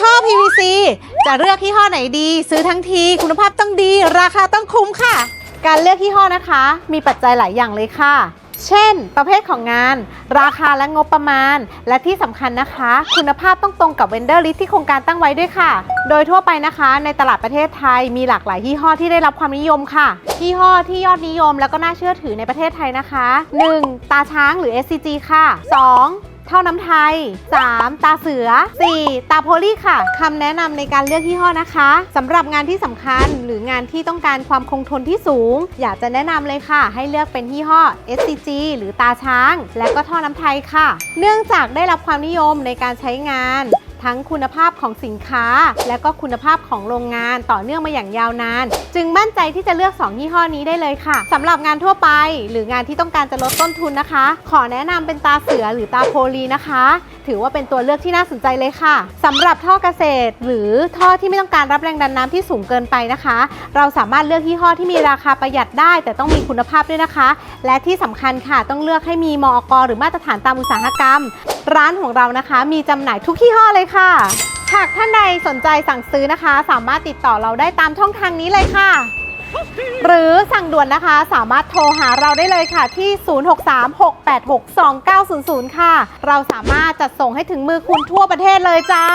ท่อ PVC จะเลือกยี่ห้อไหนดี ซื้อทั้งทีคุณภาพต้องดี ราคาต้องคุ้มค่ะ การเลือกยี่ห้อนะคะ มีปัจจัยหลายอย่างเลยค่ะ เช่น ประเภทของงาน ราคาและงบประมาณ และที่สำคัญนะคะ คุณภาพต้องตรงกับเวนเดอร์ลิสที่โครงการตั้งไว้ด้วยค่ะ โดยทั่วไปนะคะ ในตลาดประเทศไทยมีหลากหลายยี่ห้อที่ได้รับความนิยมค่ะยี่ห้อที่ยอดนิยมแล้วก็น่าเชื่อถือในประเทศไทยนะคะ 1. ตาช้างหรือ SCG ค่ะ 2. เท่าน้ำไทย 3. ตาเสือ 4. ตาโพลีค่ะคำแนะนำในการเลือกยี่ห้อนะคะสำหรับงานที่สำคัญหรืองานที่ต้องการความคงทนที่สูง อยากจะแนะนำเลยค่ะ ให้เลือกเป็นยี่ห้อ SCG หรือตาช้าง และก็ท่อน้ำไทยค่ะ เนื่องจากได้รับความนิยมในการใช้งาน ทั้งคุณภาพของสินค้า และก็คุณภาพของโรงงานต่อเนื่องมาอย่างยาวนาน จึงมั่นใจที่จะเลือก 2 ยี่ห้อนี้ได้เลยค่ะสำหรับงานทั่วไป หรืองานที่ต้องการจะลดต้นทุนนะคะ ขอแนะนำเป็นตาเสือหรือตาโพลีนะคะ ถือว่าเป็นตัวเลือกที่น่าสนใจเลยค่ะสำหรับท่อเกษตร หรือท่อที่ไม่ต้องการรับแรงดันน้ำที่สูงเกินไปนะคะ เราสามารถเลือกยี่ห้อที่มีราคาประหยัดได้ แต่ต้องมีคุณภาพด้วยนะคะ และที่สำคัญค่ะต้องเลือกให้มีมอกหรือมาตรฐานตามอุตสาหกรรม ร้านของเรานะคะ มีจำหน่ายทุกยี่ห้อเลยค่ะหากท่านใดสนใจสั่งซื้อนะคะ สามารถติดต่อเราได้ตามช่องทางนี้เลยค่ะ หรือสั่งด่วนนะคะสามารถโทรหาเราได้เลยค่ะที่ 0636862900 ค่ะ เราสามารถจัดส่งให้ถึงมือคุณทั่วประเทศเลยจ้า